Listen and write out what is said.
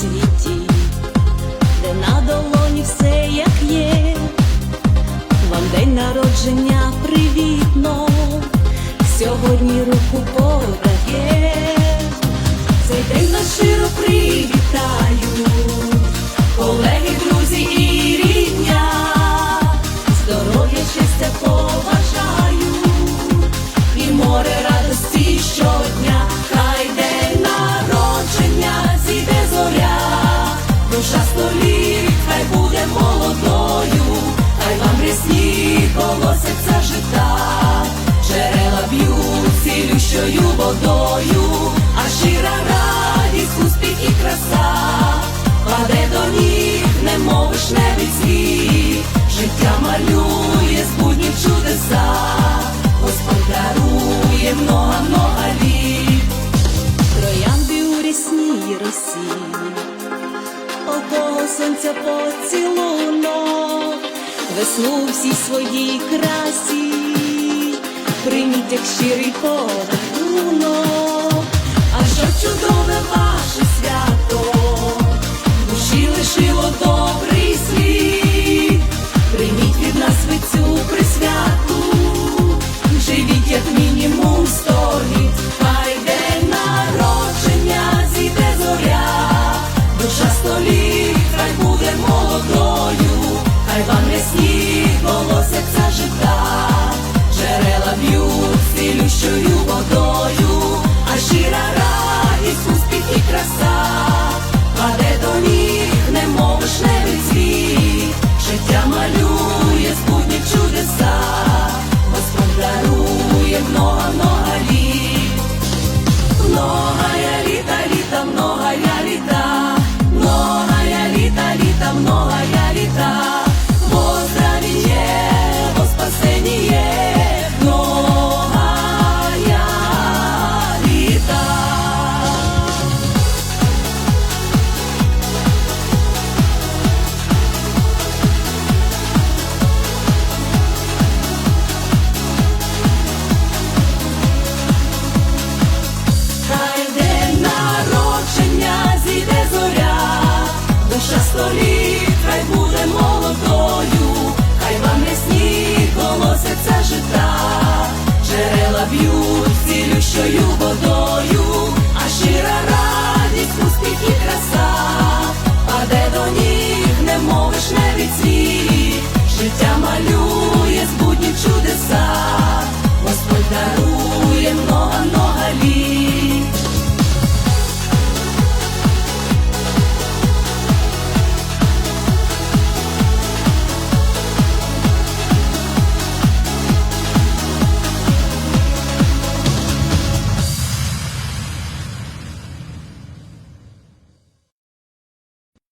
світі, де на долоні все як є, вам день народження привітно, сьогодні руку подає, цей день нас щиро привітаю, душа століт, хай буде молодою, хай вам рясні колосяться жита, джерела б'ють цілющою водою, а щира радість, успіх і краса, паде до ніг, немов вишневий цвіт, життя малює сонця поцілунок, весну всій своїй красі, прийміть як щирий подарунок, а що чудове ваше свято, душі лишило добрий слід, прийміть від нас ви цю присвяту, живіть як мінімум наша століт, хай буде молодою, хай вам не сніг голоситься жита, джерела б'ють цілющою водою, а щира радість, успіх і краса, паде до ніг, не мовиш не відсвіт, життя малює збудні чудеса, Господь дарує.